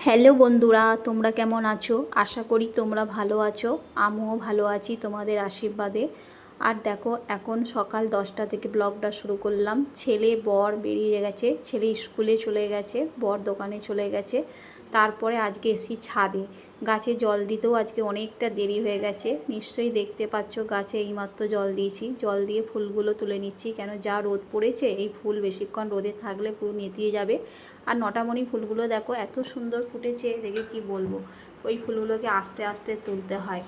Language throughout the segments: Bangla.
হ্যালো বন্ধুরা, তোমরা কেমন আছো? আশা করি তোমরা ভালো আছো। আমিও ভালো আছি তোমাদের আশীর্বাদে। আর দেখো, এখন সকাল দশটা থেকে ব্লগটা শুরু করলাম। ছেলে, বর বেরিয়ে গেছে। ছেলে স্কুলে চলে গেছে, বর দোকানে চলে গেছে। তারপরে আজকে এসি ছাদে। গাছে জল দিতেও আজকে অনেকটা দেরি হয়ে গেছে। নিশ্চয়ই দেখতে পাচ্ছ গাছে এইমাত্র জল দিয়েছি। জল দিয়ে ফুলগুলো তুলে নিচ্ছি। কেন যা রোদ পড়েছে, এই ফুল বেশিক্ষণ রোদে থাকলে পুরো নেতিয়ে যাবে। আর নটামণি ফুলগুলো দেখো, এত সুন্দর ফুটেছে, দেখে কি বলব? ওই ফুলগুলোকে আস্তে আস্তে তুলতে হয়।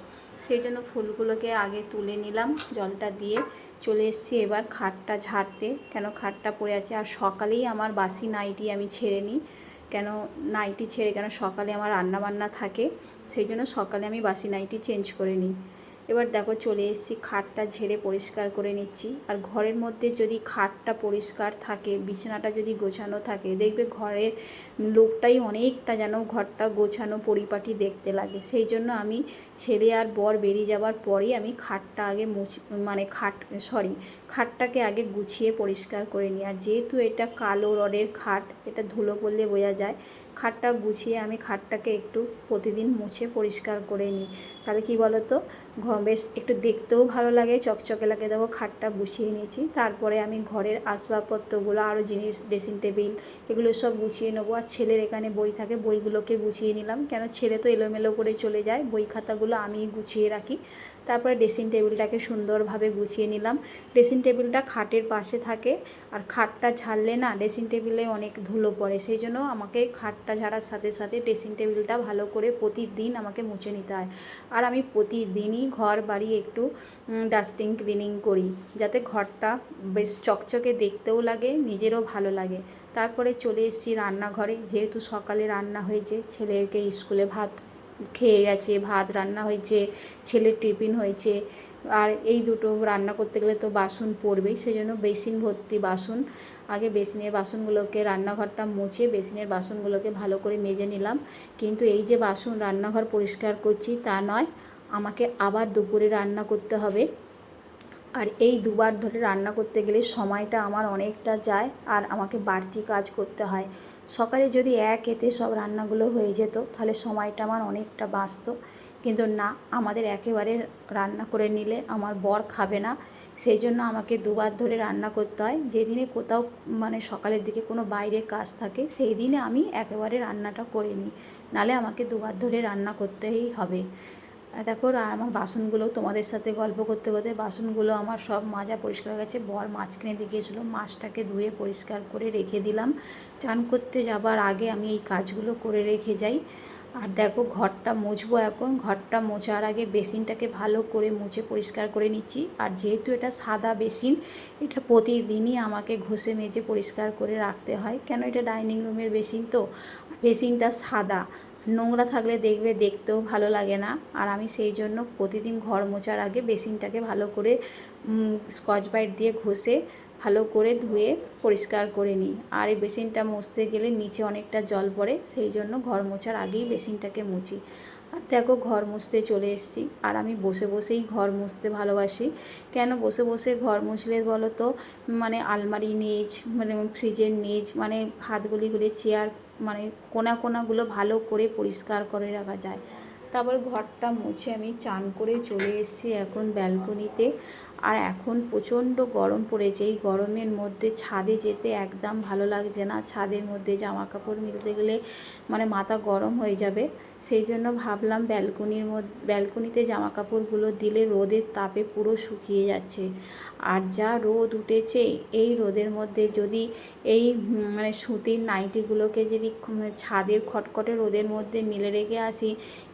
সেই জন্য ফুলগুলোকে আগে তুলে নিলাম, জলটা দিয়ে চলে এসেছি এবার খাটটা ঝাড়তে। কেন খাটটা পড়ে আছে? আর সকালেই আমার বাসি নাইটি আমি ছেড়ে নিই। কেন নাইটি ছেড়ে, কেন সকালে আমার রান্না বান্না থাকে, সেই জন্য সকালে আমি বাসি নাইটি চেঞ্জ করে নিই। এবার দেখো চলে এসেছি, খাটটা ঝেড়ে পরিষ্কার করে নিচ্ছি। আর ঘরের মধ্যে যদি খাটটা পরিষ্কার থাকে, বিছানাটা যদি গোছানো থাকে, দেখবে ঘরের লোকটাই অনেকটা যেন ঘরটা গোছানো পরিপাটি দেখতে লাগে। সেই জন্য আমি ছেলে আর বর বেরিয়ে যাওয়ার পরেই আমি খাটটা আগে মুছ মানে খাট, সরি, খাটটাকে আগে গুছিয়ে পরিষ্কার করে নিই। আর যেহেতু এটা কালো রডের খাট, এটা ধুলো পড়লে বোঝা যায় খাটটা গুছিয়ে আমি খাটটাকে একটু প্রতিদিন মুছে পরিষ্কার করে নিই। তাহলে কি বলো তো বেশ একটু দেখতেও ভালো লাগে, চকচকে লাগে। দেখো, খাটটা গুছিয়ে নিয়েছি। তারপরে আমি ঘরের আসবাবপত্রগুলো, আরও জিনিস ড্রেসিং টেবিল এগুলো সব গুছিয়ে নেব। আর ছেলের এখানে বই থাকে, বইগুলোকে গুছিয়ে নিলাম। কেন? ছেলে তো এলোমেলো করে চলে যায়। বই খাতাগুলো আমি গুছিয়ে রাখি। তারপরে ড্রেসিং টেবিলটাকে সুন্দরভাবে গুছিয়ে নিলাম। ড্রেসিং টেবিলটা খাটের পাশে থাকে আর খাটটা ঝাড়লে না ড্রেসিং টেবিলে অনেক ধুলো পড়ে। সেই জন্য আমাকে খাটটা ঝাড়ার সাথে সাথে ড্রেসিং টেবিলটা ভালো করে প্রতিদিন আমাকে মুছে নিতে হয়। আর আমি প্রতিদিনই ঘর বাড়ি একটু ডাস্টিং ক্লিনিং করি। যাতে ঘরটা বেশ চকচকে দেখতেও লাগে, নিজেরও ভালো লাগে। তারপরে চলে এসেছি রান্নাঘরে। যেহেতু সকালে রান্না হয়েছে, ছেলেকে স্কুলে ভাত খেয়ে গেছে, ভাত রান্না হয়েছে, ছেলের টিফিন হয়েছে। আর এই দুটো রান্না করতে গেলে তো বাসন পড়বেই, সেজন্য বেসিন ভর্তি বাসন। আগে বেসিনের বাসনগুলোকে রান্নাঘরটা মুছে বেসিনের বাসনগুলোকে ভালো করে মেজে নিলাম। কিন্তু এই যে বাসন রান্নাঘর পরিষ্কার করছি তা নয়, আমাকে আবার দুপুরে রান্না করতে হবে। আর এই দুবার ধরে রান্না করতে গেলে সময়টা আমার অনেকটা যায় আর আমাকে বাড়তি কাজ করতে হয়। সকালে যদি এক এতে সব রান্নাগুলো হয়ে যেত, তাহলে সময়টা আমার অনেকটা বাঁচত। কিন্তু না, আমাদের একেবারে রান্না করে নিলে আমার বর খাবে না। সেই জন্য আমাকে দুবার ধরে রান্না করতে হয়। যেদিনে কোথাও মানে সকালের দিকে কোনো বাইরের কাজ থাকে, সেই দিনে আমি একেবারে রান্নাটা করে নিই। নালে আমাকে দুবার ধরে রান্না করতেই হবে। দেখো, আর আমার বাসনগুলো তোমাদের সাথে গল্প করতে করতে বাসনগুলো আমার সব মাজা পরিষ্কার হয়ে গেছে। বর মাছ কিনে দিয়ে গিয়েছিল। মাছটাকে ধুয়ে পরিষ্কার করে রেখে দিলাম। চান করতে যাবার আগে আমি এই কাজগুলো করে রেখে যাই। আর দেখো, ঘরটা মুছবো এখন। ঘরটা মোছার আগে বেসিনটাকে ভালো করে মুছে পরিষ্কার করে নিচ্ছি। আর যেহেতু এটা সাদা বেসিন, এটা প্রতিদিনই আমাকে ঘষে মেজে পরিষ্কার করে রাখতে হয়। কেন এটা ডাইনিং রুমের বেসিন তো? বেসিনটা সাদা। নোংরা থাকলে দেখবে দেখতেও ভালো লাগে না। আর আমি সেই জন্য প্রতিদিন ঘর মোছার আগে বেসিনটাকে ভালো করে স্কচ ব্রাইট দিয়ে ঘষে ভালো করে ধুয়ে পরিষ্কার করে নিই। আর এই বেসিনটা মুছতে গেলে নিচে অনেকটা জল পড়ে, সেই জন্য ঘর মোছার আগেই বেসিনটাকে মুছি। আর দেখো ঘর মুছতে চলে এসেছি। আর আমি বসে বসেই ঘর মুছতে ভালোবাসি। কেন বসে বসে ঘর মুছলে বলো তো মানে আলমারি নিচ মানে ফ্রিজের নিচ মানে হাতগুলি গুলি চেয়ার মানে কোনা কোনাগুলো ভালো করে পরিষ্কার করে রাখা যায়। তারপর ঘরটা মুছে আমি চান করে চলে এসেছি এখন ব্যালকনিতে। আর এখন প্রচণ্ড গরম পড়েছে। এই গরমের মধ্যে ছাদে যেতে একদম ভালো লাগছে না। ছাদের মধ্যে জামা কাপড় মিলতে গেলে মানে মাথা গরম হয়ে যাবে। সেই জন্য ভাবলাম ব্যালকনির মধ্যে ব্যালকনিতে জামা কাপড়গুলো দিলে রোদের তাপে পুরো শুকিয়ে যাচ্ছে। আর যা রোদ উঠেছে, এই রোদের মধ্যে যদি এই মানে সুতির নাইটিগুলোকে যদি ছাদের খটখটে রোদের মধ্যে মিলে রেখে আসি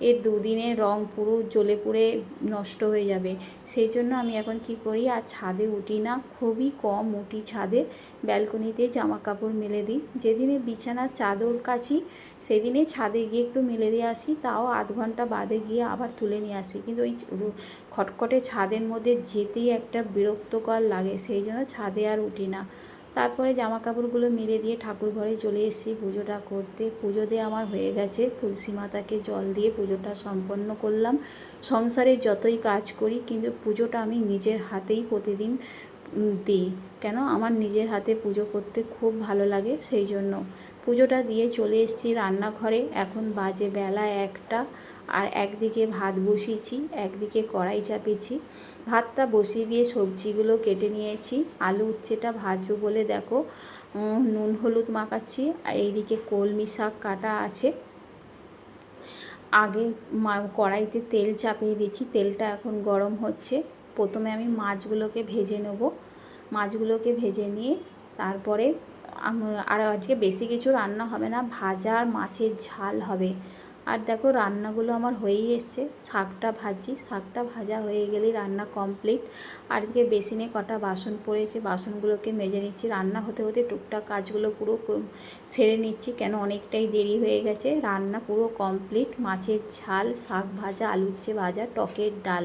এর দুদিনে রং পুরো জ্বলে পুড়ে নষ্ট হয়ে যাবে। সেই জন্য আমি এখন কি করি আর ছাদে উঠি না। খুবই কম উঠি ছাদে। ব্যালকনিতে জামা কাপড় মেলে দিই। যেদিনে বিছানার চাদর কাছি সেদিনে ছাদে গিয়ে একটু মেলে দিয়ে আসি। তাও আধ ঘণ্টা বাদে গিয়ে আবার তুলে নিয়ে আসি। কিন্তু ওই খটখটে ছাদের মধ্যে যেতেই একটা বিরক্তকর লাগে। সেই জন্য ছাদে আর উঠি না। তারপরে জামা কাপড়গুলো মেরে দিয়ে ঠাকুর ঘরে চলে এসেছি পুজোটা করতে। পুজো দিয়ে আমার হয়ে গেছে। তুলসী মাতাকে জল দিয়ে পুজোটা সম্পন্ন করলাম। সংসারে যতই কাজ করি কিন্তু পুজোটা আমি নিজের হাতেই প্রতিদিন দিই। কেন? আমার নিজের হাতে পুজো করতে খুব ভালো লাগে, সেই জন্য। পুজোটা দিয়ে চলে এসেছি রান্নাঘরে। এখন বাজে বেলা একটা আর একদিকে ভাত বসিয়েছি, একদিকে কড়াই চাপিয়েছি। ভাতটা বসিয়ে দিয়ে সবজিগুলো কেটে নিয়েছি। আলু উচ্ছেটা ভাজবো বলে দেখো নুন হলুদ মাখাচ্ছি। আর এইদিকে কলমি শাক কাটা আছে। আগে কড়াইতে তেল চাপিয়ে দিচ্ছি তেলটা এখন গরম হচ্ছে। প্রথমে আমি মাছগুলোকে ভেজে নেব। মাছগুলোকে ভেজে নিয়ে তারপরে আর আজকে বেশি কিছু রান্না হবে না, ভাজা আর মাছের ঝাল হবে। আর দেখো রান্নাগুলো আমার হয়েই এসছে, শাকটা ভাজি শাকটা ভাজা হয়ে গেলেই রান্না কমপ্লিট আর এদিকে বেসিনে কটা বাসন পড়েছে, বাসনগুলোকে মেজে নিচ্ছি, রান্না হতে হতে টুকটাক কাজগুলো পুরো সেরে নিচ্ছি, কেন অনেকটাই দেরি হয়ে গেছে। রান্না পুরো কমপ্লিট মাছের ঝাল, শাক ভাজা আলুচ্ছে ভাজা, টকের ডাল।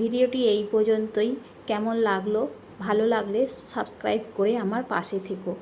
ভিডিওটি এই পর্যন্তই, কেমন লাগল? ভালো লাগলে সাবস্ক্রাইব করে আমার পাশে থেকো।